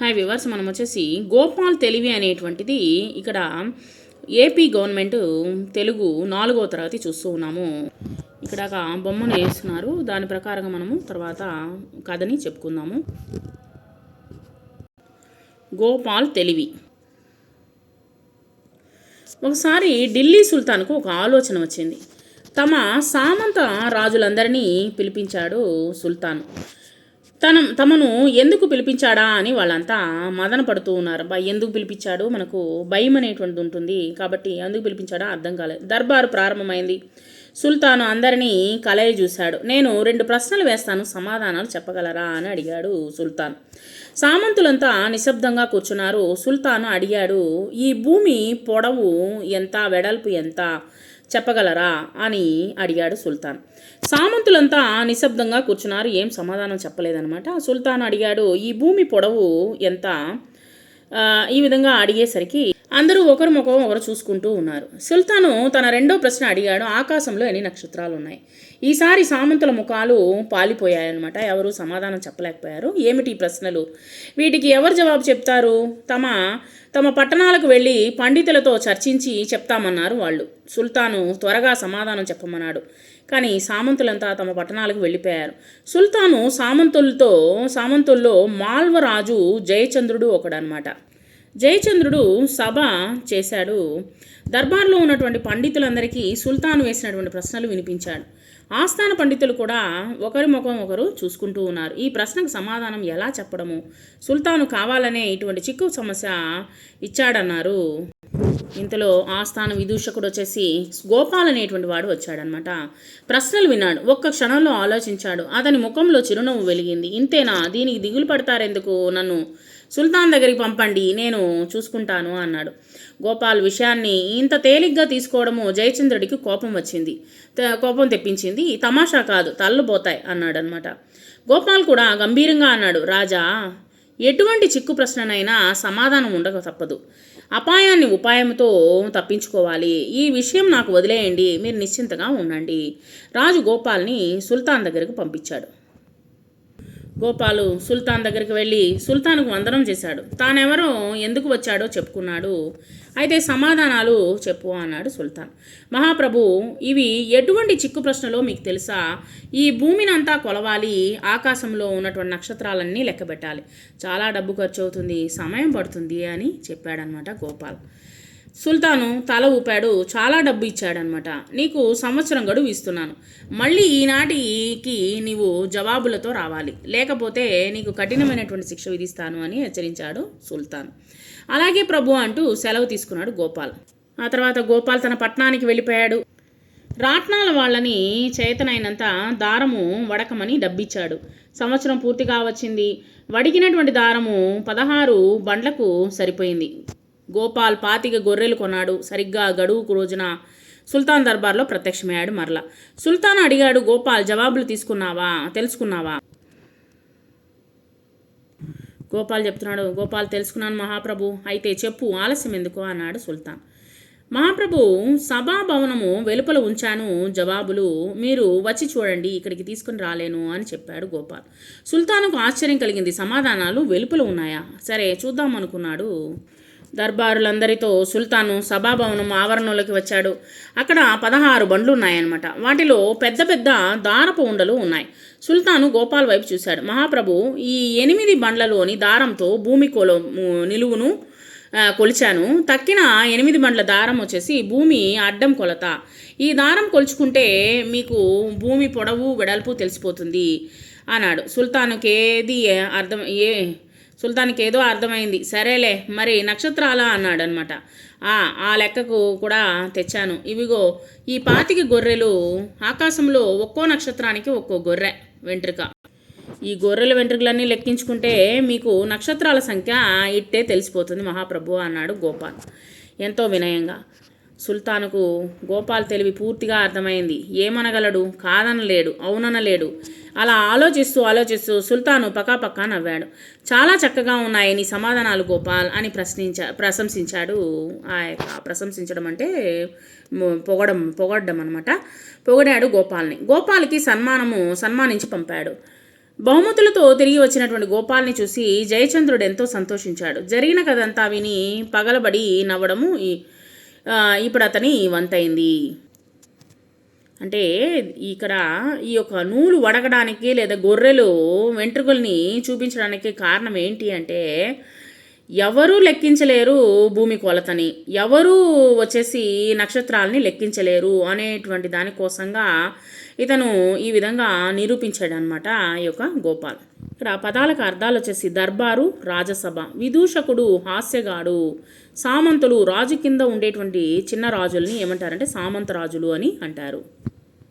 Hi viewers మనం వచ్చేసి గోపాల్ తెలివి అనేటువంటిది ఇక్కడ ఏపీ గవర్నమెంట్ తెలుగు నాలుగో తరగతి చూస్తూ ఉన్నాము. ఇక్కడ ఒక బొమ్మను వేస్తున్నారు. దాని ప్రకారంగా మనము తర్వాత కథని చెప్పుకుందాము. గోపాల్ తెలివి. ఒకసారి ఢిల్లీ సుల్తాన్కు ఒక ఆలోచన వచ్చింది. తమ సామంత రాజులందరినీ పిలిపించాడు సుల్తాన్. తన తమను ఎందుకు పిలిపించాడా అని వాళ్ళంతా మదన పడుతూ ఉన్నారు. బా ఎందుకు పిలిపించాడు? మనకు భయం అనేటువంటిది ఉంటుంది కాబట్టి ఎందుకు పిలిపించాడా అర్థం కాలేదు. దర్బారు ప్రారంభమైంది. సుల్తాను అందరినీ కలయి చూశాడు. నేను రెండు ప్రశ్నలు వేస్తాను సమాధానాలు చెప్పగలరా అని అడిగాడు సుల్తాన్. సామంతులంతా నిశ్శబ్దంగా కూర్చున్నారు. సుల్తాను అడిగాడు ఈ భూమి పొడవు ఎంత వెడల్పు ఎంత? చెప్పగలరా? అని అడిగాడు సుల్తాన్. సామంతులంతా నిశ్శబ్దంగా కూర్చున్నారు. ఏం సమాధానం చెప్పలేదనమాట సుల్తాన్ అడిగాడు ఈ భూమి పొడవు ఎంత? ఈ విధంగా అడిగేసరికి అందరూ ఒకరు ముఖం ఒకరు చూసుకుంటూ ఉన్నారు. సుల్తాను తన రెండో ప్రశ్న అడిగాడు. ఆకాశంలో ఎన్ని నక్షత్రాలు ఉన్నాయి ఈసారి సామంతుల ముఖాలు పాలిపోయాయన్నమాట. ఎవరు సమాధానం చెప్పలేకపోయారు. ఏమిటి ప్రశ్నలు? వీటికి ఎవరు జవాబు చెప్తారు? తమ తమ పట్టణాలకు వెళ్ళి పండితులతో చర్చించి చెప్తామన్నారు వాళ్ళు. సుల్తాను త్వరగా సమాధానం చెప్పమన్నాడు. కానీ సామంతులంతా తమ పట్టణాలకు వెళ్ళిపోయారు. సుల్తాను సామంతులతో సామంతుల్లో మాల్వరాజు జయచంద్రుడు ఒకడనమాట జయచంద్రుడు సభ చేశాడు. దర్బార్లో ఉన్నటువంటి పండితులందరికీ సుల్తాన్ వేసినటువంటి ప్రశ్నలు వినిపించాడు. ఆస్థాన పండితులు కూడా ఒకరి ముఖం ఒకరు చూసుకుంటూ ఉన్నారు. ఈ ప్రశ్నకు సమాధానం ఎలా చెప్పడము? సుల్తాను కావాలనే ఇటువంటి చిక్కు సమస్య ఇచ్చాడన్నారు. ఇంతలో ఆస్థాన విదూషకుడు వచ్చేసి గోపాల్ అనేటువంటి వాడు వచ్చాడనమాట ప్రశ్నలు విన్నాడు. ఒక్క క్షణంలో ఆలోచించాడు. అతని ముఖంలో చిరునవ్వు వెలిగింది. ఇంతేనా? దీనికి దిగులు పడతారెందుకు? నన్ను సుల్తాన్ దగ్గరికి పంపండి. నేను చూసుకుంటాను అన్నాడు. గోపాల్ విషయాన్ని ఇంత తేలిగ్గా తీసుకోవడము జయచంద్రుడికి కోపం వచ్చింది. కోపం తెప్పించింది. తమాషా కాదు తల్లు పోతాయి అన్నాడనమాట గోపాల్ కూడా గంభీరంగా అన్నాడు. రాజా ఎటువంటి చిక్కు ప్రశ్ననైనా సమాధానం ఉండక తప్పదు. అపాయాన్ని ఉపాయంతో తప్పించుకోవాలి. ఈ విషయం నాకు వదిలేయండి. మీరు నిశ్చింతగా ఉండండి. రాజు గోపాల్ని సుల్తాన్ దగ్గరకు పంపించాడు. గోపాలు సుల్తాన్ దగ్గరికి వెళ్ళి సుల్తాన్కు వందనం చేశాడు. తానెవరో ఎందుకు వచ్చాడో చెప్పుకున్నాడు. అయితే సమాధానాలు చెప్పు అన్నాడు సుల్తాన్. మహాప్రభు ఇవి ఎటువంటి చిక్కు ప్రశ్నలో మీకు తెలుసా? ఈ భూమిని అంతా కొలవాలి ఆకాశంలో ఉన్నటువంటి నక్షత్రాలన్నీ లెక్క పెట్టాలి చాలా డబ్బు ఖర్చు అవుతుంది సమయం పడుతుంది అని చెప్పాడనమాట గోపాల్. సుల్తాను తల ఊపాడు చాలా డబ్బు ఇచ్చాడనమాట. నీకు సంవత్సరం గడువు ఇస్తున్నాను. మళ్ళీ ఈనాటికి నీవు జవాబులతో రావాలి. లేకపోతే నీకు కఠినమైనటువంటి శిక్ష విధిస్తాను అని హెచ్చరించాడు సుల్తాన్. అలాగే ప్రభు అంటూ సెలవు తీసుకున్నాడు గోపాల్. ఆ తర్వాత గోపాల్ తన పట్టణానికి వెళ్ళిపోయాడు. రాట్నాల వాళ్ళని చేతనైనంత దారము వడకమని డబ్బిచ్చాడు. సంవత్సరం పూర్తిగా వచ్చింది. వడికినటువంటి దారము పదహారు బండ్లకు సరిపోయింది. గోపాల్ పాతిక గొర్రెలు కొన్నాడు. సరిగ్గా గడువుకు రోజున సుల్తాన్ దర్బార్లో ప్రత్యక్షమయ్యాడు మరలా. సుల్తాన్ అడిగాడు గోపాల్ జవాబులు తీసుకున్నావా? తెలుసుకున్నావా? గోపాల్ చెప్తున్నాడు గోపాల్ తెలుసుకున్నాను మహాప్రభు. అయితే చెప్పు ఆలస్యం ఎందుకు? అన్నాడు సుల్తాన్. మహాప్రభు సభాభవనము వెలుపల ఉంచాను. జవాబులు మీరు వచ్చి చూడండి ఇక్కడికి తీసుకుని రాలేను అని చెప్పాడు గోపాల్. సుల్తానుకు ఆశ్చర్యం కలిగింది. సమాధానాలు వెలుపల ఉన్నాయా? సరే చూద్దాం అనుకున్నాడు దర్బారులందరితో సుల్తాను సభాభవనం ఆవరణలోకి వచ్చాడు. అక్కడ పదహారు బండ్లు ఉన్నాయన్నమాట వాటిలో పెద్ద పెద్ద దారపు ఉండలు ఉన్నాయి. సుల్తాను గోపాల్ వైపు చూశాడు. మహాప్రభు ఈ ఎనిమిది బండ్లలోని దారంతో భూమి కొల నిలువును కొలిచాను. తక్కిన ఎనిమిది బండ్ల దారం వచ్చేసి భూమి అడ్డం కొలత. ఈ దారం కొలుచుకుంటే మీకు భూమి పొడవు వెడల్పు తెలిసిపోతుంది అన్నాడు. సుల్తానుకేది అర్థం ఏ సుల్తాన్కి ఏదో అర్థమైంది. సరేలే మరి నక్షత్రాలా అన్నాడు అనమాట ఆ లెక్కకు కూడా తెచ్చాను. ఇవిగో ఈ పాతిక గొర్రెలు ఆకాశంలో ఒక్కో నక్షత్రానికి ఒక్కో గొర్రె వెంట్రుక. ఈ గొర్రెల వెంట్రుకలన్నీ లెక్కించుకుంటే మీకు నక్షత్రాల సంఖ్య ఇట్టే తెలిసిపోతుంది. మహాప్రభు అన్నాడు గోపాల్. ఎంతో వినయంగా. సుల్తానుకు గోపాల్ తెలివి పూర్తిగా అర్థమైంది. ఏమనగలడు? కాదనలేడు. అవుననలేడు. అలా ఆలోచిస్తూ ఆలోచిస్తూ సుల్తాను పకాపక్కా నవ్వాడు. చాలా చక్కగా ఉన్నాయి నీ సమాధానాలు గోపాల్ అని ప్రశ్నించా ప్రశంసించాడు ఆ యొక్క ప్రశంసించడం అంటే పొగడం పొగడడం అనమాట పొగడాడు గోపాల్ని. గోపాల్కి సన్మానము సన్మానించి పంపాడు. బహుమతులతో తిరిగి వచ్చినటువంటి గోపాల్ని చూసి జయచంద్రుడు ఎంతో సంతోషించాడు. జరిగిన కథంతా విని పగలబడి నవ్వడము ఈ- ఇప్పుడు అతని వంతైంది అంటే ఇక్కడ ఈ యొక్క నూలు వడగడానికి లేదా గొర్రెలు వెంట్రుకల్ని చూపించడానికి కారణం ఏంటి అంటే ఎవరూ లెక్కించలేరు భూమి కొలతని. ఎవరూ వచ్చేసి నక్షత్రాలని లెక్కించలేరు అనేటువంటి దానికోసంగా ఇతను ఈ విధంగా నిరూపించాడు అనమాట ఈ యొక్క గోపాల్. ఇక్కడ పదాలకు అర్థాలు వచ్చేసి దర్బారు రాజసభ విదూషకుడు హాస్యగాడు సామంతులు రాజు కింద ఉండేటువంటి చిన్న రాజుల్ని ఏమంటారంటే సామంత రాజులు అని అంటారు.